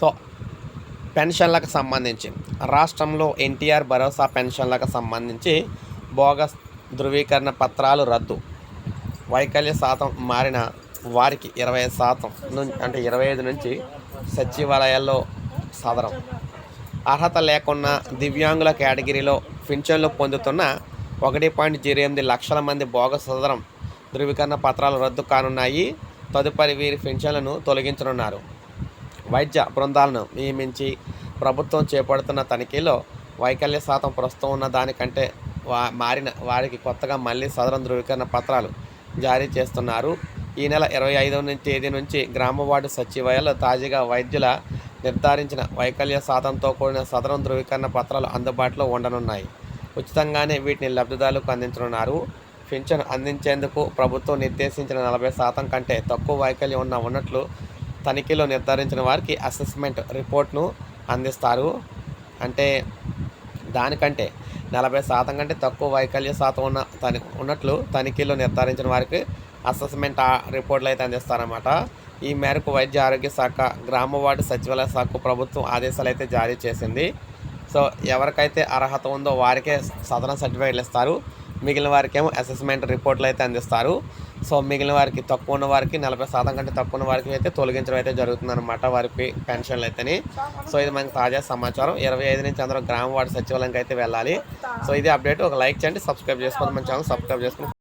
So పెన్షన్లకు సంబంధించి రాష్ట్రంలో ఎన్టీఆర్ భరోసా పెన్షన్లకు సంబంధించి బోగస్ ధృవీకరణ పత్రాలు రద్దు. వైకల్య శాతం మారిన వారికి ఇరవై శాతం నుంచి అంటే ఇరవై ఐదు నుంచి సచివాలయాల్లో సదరం. అర్హత లేకున్నా దివ్యాంగుల కేటగిరీలో పింఛన్లు పొందుతున్న ఒకటి పాయింట్ జీరో ఎనిమిది లక్షల మంది బోగస్ సదరం ధృవీకరణ పత్రాలు రద్దు కానున్నాయి. తదుపరి వీరి పింఛన్లను తొలగించనున్నారు. వైద్య బృందాలను నియమించి ప్రభుత్వం చేపడుతున్న తనిఖీలో వైకల్య శాతం ప్రస్తుతం ఉన్న దానికంటే వా మారిన వారికి కొత్తగా మళ్ళీ సదరం ధృవీకరణ పత్రాలు జారీ చేస్తున్నారు. ఈ నెల ఇరవై ఐదవ నుంచి తేదీ నుంచి గ్రామ వార్డు సచివాలయాల్లో తాజాగా వైద్యుల నిర్ధారించిన వైకల్య శాతంతో కూడిన సదరం ధృవీకరణ పత్రాలు అందుబాటులో ఉండనున్నాయి. ఉచితంగానే వీటిని లబ్ధిదారులకు అందించనున్నారు. పింఛను అందించేందుకు ప్రభుత్వం నిర్దేశించిన నలభై శాతం కంటే తక్కువ వైకల్యం ఉన్న ఉన్నట్లు తనిఖీలో నిర్ధారించిన వారికి అసెస్మెంట్ రిపోర్ట్ను అందిస్తారు. అంటే దానికంటే నలభై శాతం కంటే తక్కువ వైకల్య శాతం ఉన్న తని ఉన్నట్లు తనిఖీలో నిర్ధారించిన వారికి అసెస్మెంట్ రిపోర్ట్లు అయితే అందిస్తారన్నమాట. ఈ మేరకు వైద్య ఆరోగ్య శాఖ గ్రామ వార్డు సచివాలయ శాఖకు ప్రభుత్వం ఆదేశాలు అయితే జారీ చేసింది. సో ఎవరికైతే అర్హత ఉందో వారికే సదరణ సర్టిఫికేట్లు ఇస్తారు. మిగిలిన వారికేమో అసెస్మెంట్ రిపోర్ట్లు అయితే అందిస్తారు. సో మిగిలిన వారికి తక్కువ ఉన్న వారికి నలభై శాతం కంటే తక్కువ ఉన్న వారికి అయితే తొలగించడం అయితే జరుగుతుందన్నమాట వారికి పెన్షన్లు అయితేని. సో ఇది మనకి తాజా సమాచారం. ఇరవై ఐదు నుంచి అందరూ గ్రామ వార్డు సచివాలయంకి అయితే వెళ్ళాలి. సో ఇది అప్డేట్. ఒక లైక్ చేయండి సబ్స్క్రైబ్ చేసుకోండి మన ఛానల్ సబ్స్క్రైబ్ చేసుకుని